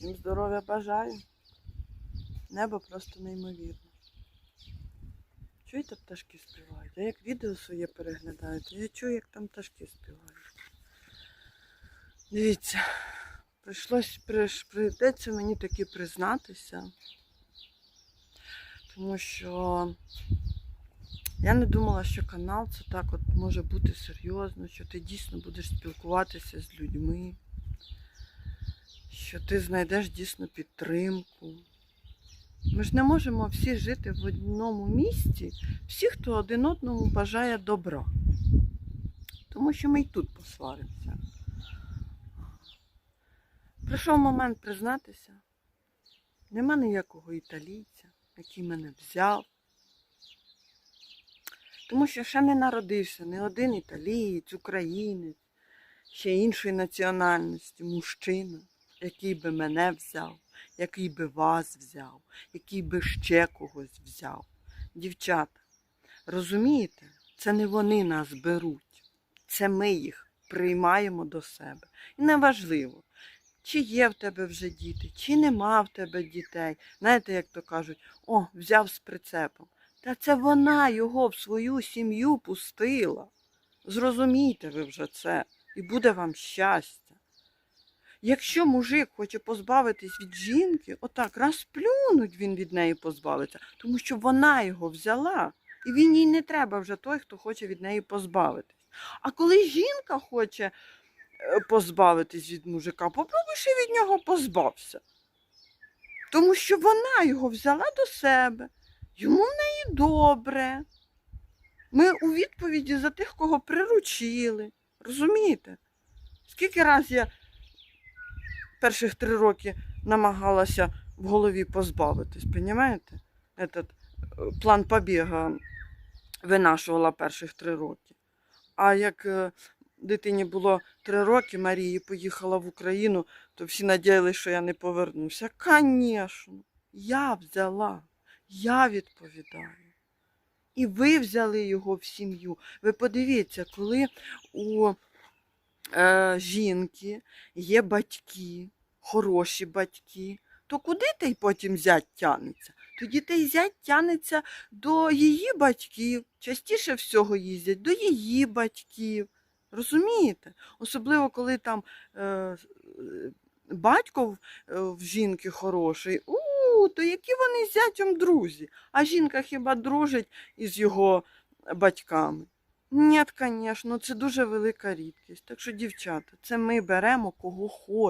Всім здоров'я бажаю. Небо просто неймовірне. Чуєте, пташки співають? Я як відео своє переглядаю, то я чую, як там пташки співають. Дивіться, прийшлось, прийдеться мені таки признатися, тому що я не думала, що канал це так от може бути серйозно, що ти дійсно будеш спілкуватися з людьми, що ти знайдеш дійсно підтримку. Ми ж не можемо всі жити в одному місті, всі, хто один одному бажає добра. Тому що ми й тут посваримося. Прийшов момент признатися. Нема ніякого італійця, який мене взяв. Тому що ще не народився не один італієць, українець, ще іншої національності, мужчина, який би мене взяв, який би вас взяв, який би ще когось взяв. Дівчата, розумієте, це не вони нас беруть, це ми їх приймаємо до себе. І неважливо, чи є в тебе вже діти, чи нема в тебе дітей. Знаєте, як то кажуть, о, взяв з прицепом. Та це вона його в свою сім'ю пустила. Зрозумійте ви вже це, і буде вам щастя. Якщо мужик хоче позбавитись від жінки, отак раз плюнуть він від неї позбавиться, тому що вона його взяла, і він їй не треба вже той, хто хоче від неї позбавитись. А коли жінка хоче е, позбавитись від мужика, попробуй ще від нього позбався. Тому що вона його взяла до себе, йому в неї добре. Ми у відповіді за тих, кого приручили. Розумієте? Скільки раз я перших три роки намагалася в голові позбавитись, розумієте? Этот е, план побіга винашувала перших три роки. А як е, дитині було три роки, Марії поїхала в Україну, то всі надіялися, що я не повернуся. Звісно, я взяла, я відповідаю. І ви взяли його в сім'ю. Ви подивіться, коли у е, жінки є батьки, хороші батьки, то куди той потім зять тянеться? Тоді той зять тянеться до її батьків. Частіше всього їздять до її батьків. Розумієте? Особливо, коли там е, е, батько в, е, в жінки хороший, у, то які вони з зятем друзі? А жінка хіба дружить із його батьками? Ні, звісно, це дуже велика рідкість. Так що, дівчата, це ми беремо кого хочемо.